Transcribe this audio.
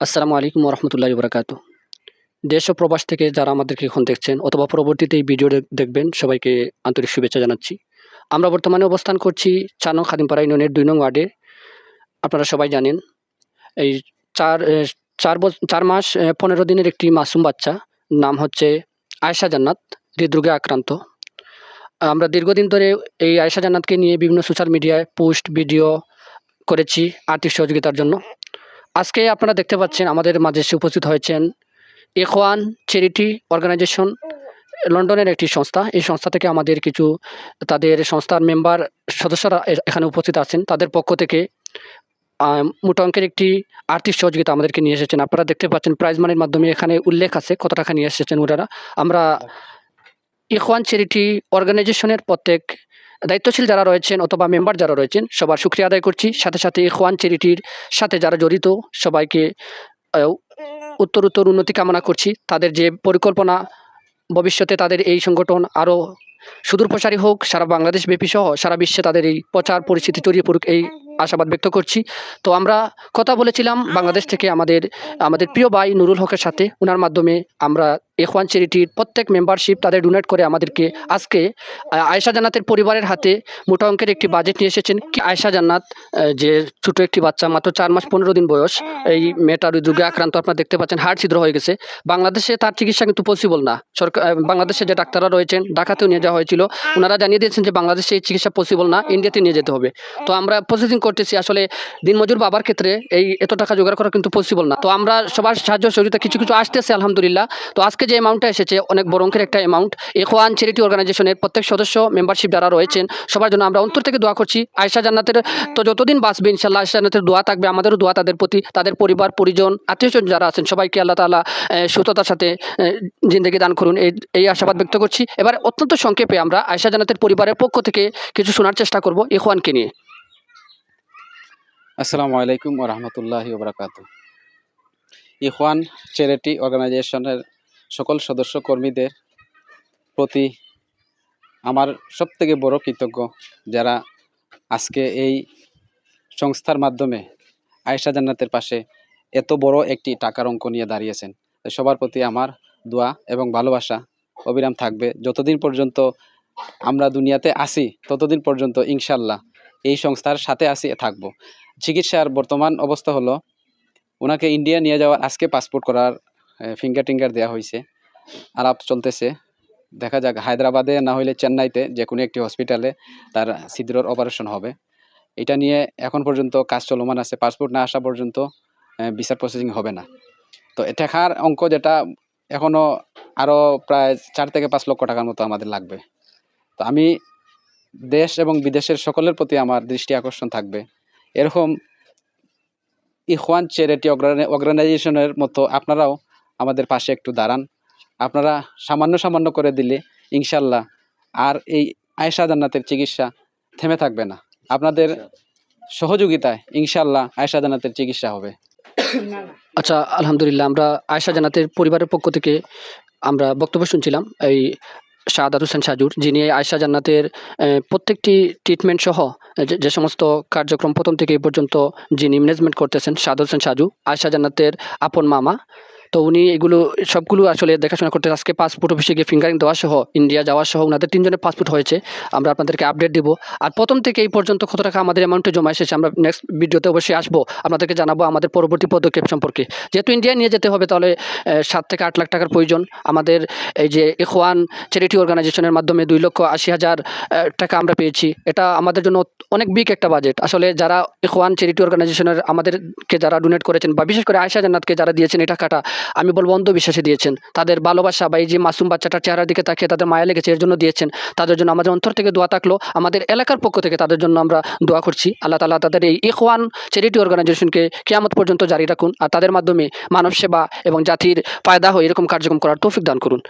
আসসালামু আলাইকুম রহমতুল্লাহ বরাকাতু দেশ ও প্রবাস থেকে যারা আমাদেরকে এখন দেখছেন অথবা পরবর্তীতে এই ভিডিও দেখবেন, সবাইকে আন্তরিক শুভেচ্ছা জানাচ্ছি। আমরা বর্তমানে অবস্থান করছি চার নং খাদিমপাড়া ইউনিয়নের দুই নং ওয়ার্ডে। আপনারা সবাই জানেন, এই চার চার চার মাস পনেরো দিনের একটি মাসুম বাচ্চা, নাম হচ্ছে আয়শা জান্নাত, হৃদরোগে আক্রান্ত। আমরা দীর্ঘদিন ধরে এই আয়শা জান্নাতকে নিয়ে বিভিন্ন সোশ্যাল মিডিয়ায় পোস্ট, ভিডিও করেছি আর্থিক সহযোগিতার জন্য। আজকে আপনারা দেখতে পাচ্ছেন আমাদের মাঝে এসে উপস্থিত হয়েছেন এখওয়ান চ্যারিটি অর্গানাইজেশন লন্ডনের একটি সংস্থা। এই সংস্থা থেকে আমাদের কিছু তাদের সংস্থার মেম্বার সদস্যরা এখানে উপস্থিত আছেন। তাদের পক্ষ থেকে মোটা অঙ্কের একটি আর্থিক সহযোগিতা আমাদেরকে নিয়ে এসেছেন। আপনারা দেখতে পাচ্ছেন প্রাইজ মানির মাধ্যমে এখানে উল্লেখ আছে, কত টাকা নিয়ে এসেছেন ওনারা। আমরা ইখওয়ান চ্যারিটি অর্গানাইজেশনের প্রত্যেক দায়িত্বশীল যারা রয়েছেন অথবা মেম্বার যারা রয়েছেন, সবার সুক্রিয়া আদায় করছি। সাথে সাথে খোয়ান চ্যারিটির সাথে যারা জড়িত, সবাইকে উত্তর উত্তর উন্নতি কামনা করছি। তাদের যে পরিকল্পনা, ভবিষ্যতে তাদের এই সংগঠন আরও সুদূর প্রসারী হোক, সারা বাংলাদেশ ব্যাপী সহ, সারা বিশ্বে তাদের এই প্রচার পরিস্থিতি ছড়িয়ে পড়ুক এই আশাবাদ ব্যক্ত করছি। তো আমরা কথা বলেছিলাম বাংলাদেশ থেকে আমাদের আমাদের প্রিয় ভাই নুরুল হকের সাথে। ওনার মাধ্যমে আমরা এখওয়ান চ্যারিটির প্রত্যেক মেম্বারশিপ তাদের ডোনেট করে আমাদেরকে। আজকে আয়েশা জান্নাতের পরিবারের হাতে মোটা অঙ্কের একটি বাজেট নিয়ে এসেছেন। কি আয়েশা জান্নাত যে ছোট একটি বাচ্চা, মাত্র চার মাস পনেরো দিন বয়স, এই মেয়েটার রোগে আক্রান্ত আপনারা দেখতে পাচ্ছেন, হাড় ছিদ্র হয়ে গেছে। বাংলাদেশে তার চিকিৎসা কিন্তু পসিবল না। সরকার বাংলাদেশে যে ডাক্তাররা রয়েছেন ঢাকাতেও নিয়ে যাওয়া হয়েছিল। ওনারা জানিয়ে দিয়েছেন যে বাংলাদেশে এই চিকিৎসা পসিবল না, ইন্ডিয়াতে নিয়ে যেতে হবে। তো আমরা প্রসেসিং করতেছি, আসলে দিনমজুর বাবার ক্ষেত্রে এই এত টাকা জোগাড় করা কিন্তু পসিবল না। তো আমরা সবার সাহায্য সহযোগিতা, কিছু কিছু আসতেছে, আলহামদুলিল্লাহ। তো আজকে যে অ্যামাউন্টটা এসেছে, অনেক বড় অঙ্কের একটা অ্যামাউন্ট এখওয়ান চ্যারিটি অর্গানাইজেশনের প্রত্যেক সদস্য মেম্বারশিপ যারা রয়েছেন, সবার জন্য আমরা অন্তর থেকে দোয়া করছি। আয়সা জান্নাতের তো যতদিন বাঁচবে ইনশাল্লাহ আয়সা জান্নাতের দোয়া থাকবে, আমাদেরও দোয়া তাদের প্রতি, তাদের পরিবার, পরিজন আত্মীয় যারা আছেন, সবাইকে আল্লাহ তালা সুস্থতার সাথে জিন্দগি দান করুন। এই এই আশাবাদ ব্যক্ত করছি। এবার অত্যন্ত সংক্ষেপে আমরা আয়সা জান্নাতের পরিবারের পক্ষ থেকে কিছু শোনার চেষ্টা করব ইখওয়ানকে নিয়ে। আসসালামু আলাইকুম রহমতুল্লাহি ওবরাকাত ইখওয়ান চ্যারিটি অর্গানাইজেশনের সকল সদস্য কর্মীদের প্রতি আমার সবথেকে বড় কৃতজ্ঞ, যারা আজকে এই সংস্থার মাধ্যমে আয়েশা জান্নাতের পাশে এত বড় একটি টাকার অঙ্ক নিয়ে দাঁড়িয়েছেন। সবার প্রতি আমার দোয়া এবং ভালোবাসা। অবিরাম থাকবে। যতদিন পর্যন্ত আমরা দুনিয়াতে আসি ততদিন পর্যন্ত ইনশাল্লাহ এই সংস্থার সাথে আসি থাকব। চিকিৎসার বর্তমান অবস্থা হলো, ওনাকে ইন্ডিয়া নিয়ে যাওয়ার আজকে পাসপোর্ট করার ফিঙ্গার টিঙ্গার দেওয়া হয়েছে আলাপ চলতেছে। দেখা যাক, হায়দ্রাবাদে না হইলে চেন্নাইতে যে কোনো একটি হসপিটালে তার ছিদ্রর অপারেশন হবে। এটা নিয়ে এখন পর্যন্ত কাজ চলমান আছে। পাসপোর্ট না আসা পর্যন্ত বিচার প্রসেসিং হবে না। তো টাকার অঙ্ক যেটা এখনও আরও প্রায় চার থেকে পাঁচ লক্ষ টাকার মতো আমাদের লাগবে। তো আমি দেশ এবং বিদেশের সকলের প্রতি আমার দৃষ্টি আকর্ষণ থাকবে। এরকম ইখওয়ান চ্যারিটি অর্গানাইজেশনের মতো আপনারাও আমাদের পাশে একটু দাঁড়ান। আপনারা সামান্য সামান্য করে দিলে ইনশাল্লাহ আর এই আয়সা জান্নাতের চিকিৎসা থেমে থাকবে না। আপনাদের সহযোগিতায় ইনশাল্লাহ আয়সা জান্নাতের চিকিৎসা হবে। আচ্ছা আলহামদুলিল্লাহ, আমরা আয়শা জান্নাতের পরিবারের পক্ষ থেকে আমরা বক্তব্য শুনছিলাম। এই শাহাদাত হোসেন সাজুর, যিনি আয়শা জান্নাতের প্রত্যেকটি ট্রিটমেন্ট সহ যে- সমস্ত কার্যক্রম প্রথম থেকে পর্যন্ত যিনি ম্যানেজমেন্ট করতেছেন শাহাদ হোসেন সাজু, আয়শা জান্নাতের আপন মামা। তো উনি এগুলো সবগুলো আসলে দেখাশোনা করতে আজকে পাসপোর্ট অফিসে গিয়ে ফিঙ্গারিং দেওয়া সহ ইন্ডিয়া যাওয়া সহ ওনাদের তিনজনের পাসপোর্ট হয়েছে। আমরা আপনাদেরকে আপডেট দিব। আর প্রথম থেকে এই পর্যন্ত কত টাকা আমাদের অ্যামাউন্টে জমা এসেছে আমরা নেক্সট ভিডিওতে অবশ্যই আসব। আপনাদেরকে জানাব আমাদের পরবর্তী পদক্ষেপ সম্পর্কে। যেহেতু ইন্ডিয়ায় নিয়ে যেতে হবে তাহলে সাত থেকে আট লাখ টাকার প্রয়োজন। আমাদের এই যে ইখওয়ান চ্যারিটি অর্গানাইজেশনের মাধ্যমে দুই লক্ষ আশি হাজার টাকা আমরা পেয়েছি। এটা আমাদের জন্য অনেক বিগ একটা বাজেট আসলে যারা ইখওয়ান চ্যারিটি অর্গানাইজেশনের আমাদেরকে যারা ডোনেট করেছেন বা বিশেষ করে আয়সা জান্নাতকে যারা দিয়েছেন এই টাকাটা আমি বলব, অন্ধবিশ্বাসে দিয়েছেন। তাদের ভালোবাসা বা এই যে মাসুম বাচ্চাটার চেহারার দিকে তাকিয়ে তাদের মায়া লেগেছে, এর জন্য দিয়েছেন। তাদের জন্য আমাদের অন্তর থেকে দোয়া থাকল। আমাদের এলাকার পক্ষ থেকে তাদের জন্য আমরা দোয়া করছি। আল্লাহ তালা তাদের এই ইকওয়ান চ্যারিটি অর্গানাইজেশনকে কেয়ামত পর্যন্ত জারি রাখুন। আর তাদের মাধ্যমে মানব সেবা এবং জাতির ফায়দা হয় এরকম কার্যক্রম করার তৌফিক দান করুন।